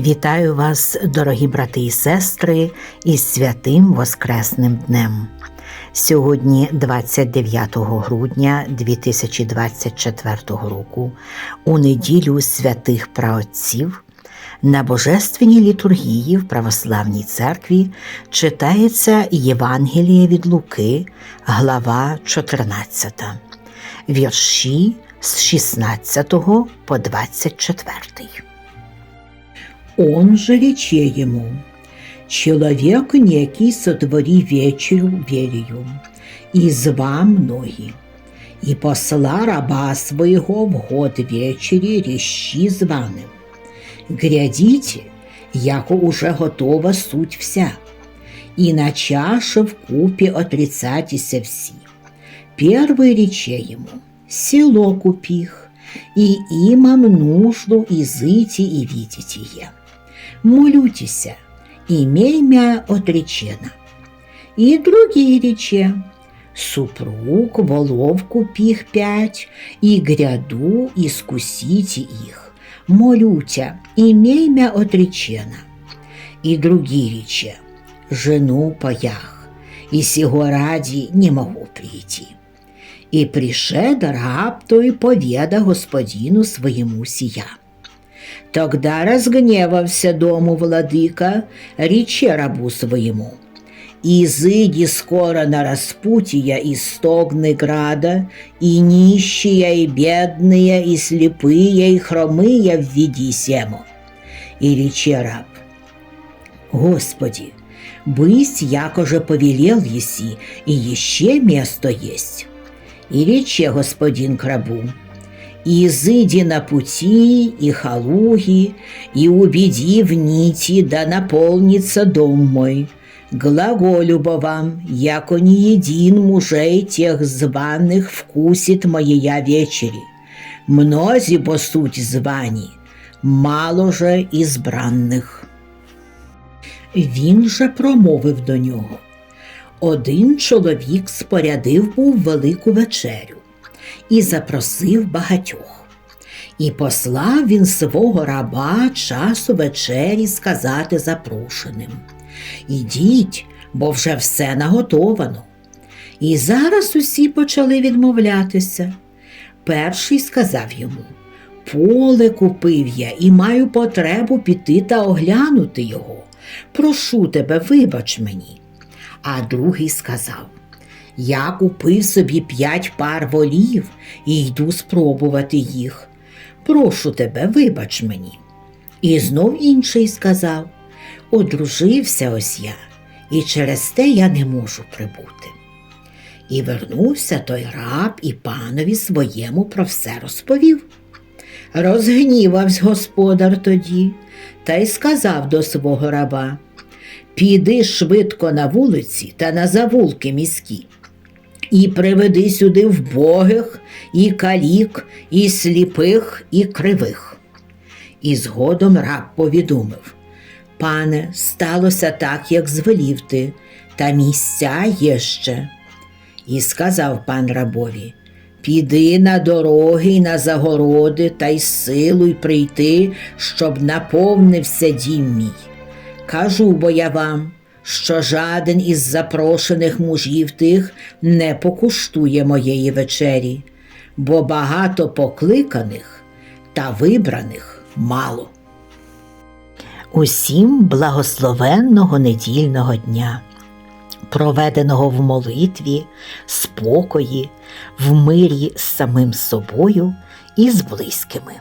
Вітаю вас, дорогі брати і сестри, із святим Воскресним днем. Сьогодні, 29 грудня 2024 року, у неділю святих праотців, на Божественній літургії в Православній церкві читається Євангеліє від Луки, глава 14, вірші з 16 по 24 Он же рече ему, человек некий сотвори вечерю велию, и зва многие, и посла раба своего в год вечери рещи званым. Грядите, яко уже готова суть вся, и на чаше в купе отрицатися все. Первый рече ему, село купих, и имам нужду изыти и видите е. Молютеся, имей мя отречена. И другие рече, супруг волов купих пять, и гряду искусите их. Молютя, имей мя отречена. И другие рече, жену паях, и сего ради не могу прийти. И пришед раб той поведа господину своему сия. Тогда разгневався дому владыка, рече рабу своему, «Изыди скоро на распутия и стогны града, и нищие, и бедные, и слепые, и хромые введи сему». И рече раб, «Господи, бысть, якоже повелел еси, и еще место есть». И рече господин к рабу, изыди на пути и халуги, и убеди в нити, да наполнится дом мой. Глаголю бо вам, яко не един мужей тех званых вкусит моея вечери. Мнози бо суть звані, мало же ізбранних. Він же промовив до нього. Один чоловік спорядив був велику вечерю і запросив багатьох. І послав він свого раба часу вечері сказати запрошеним Ідіть, бо вже все наготовано. І зараз усі почали відмовлятися. Перший сказав йому Поле купив я і маю потребу піти та оглянути його. Прошу тебе, вибач мені. А другий сказав Я купив собі п'ять пар волів і йду спробувати їх. Прошу тебе, вибач мені. І знов інший сказав Одружився ось я, і через те я не можу прибути. І вернувся той раб і панові своєму про все розповів. Розгнівавсь господар тоді та й сказав до свого раба Піди швидко на вулиці та на завулки міські, і приведи сюди вбогих, і калік, і сліпих, і кривих. І згодом раб повідомив Пане, сталося так, як звелів ти, та місця є ще. І сказав пан рабові Піди на дороги й на загороди та й силуй прийти, щоб наповнився дім мій. Кажу бо я вам, що жаден із запрошених мужів тих не покуштує моєї вечері, бо багато покликаних та вибраних мало. Усім благословенного недільного дня, проведеного в молитві, спокої, в мирі з самим собою і з близькими.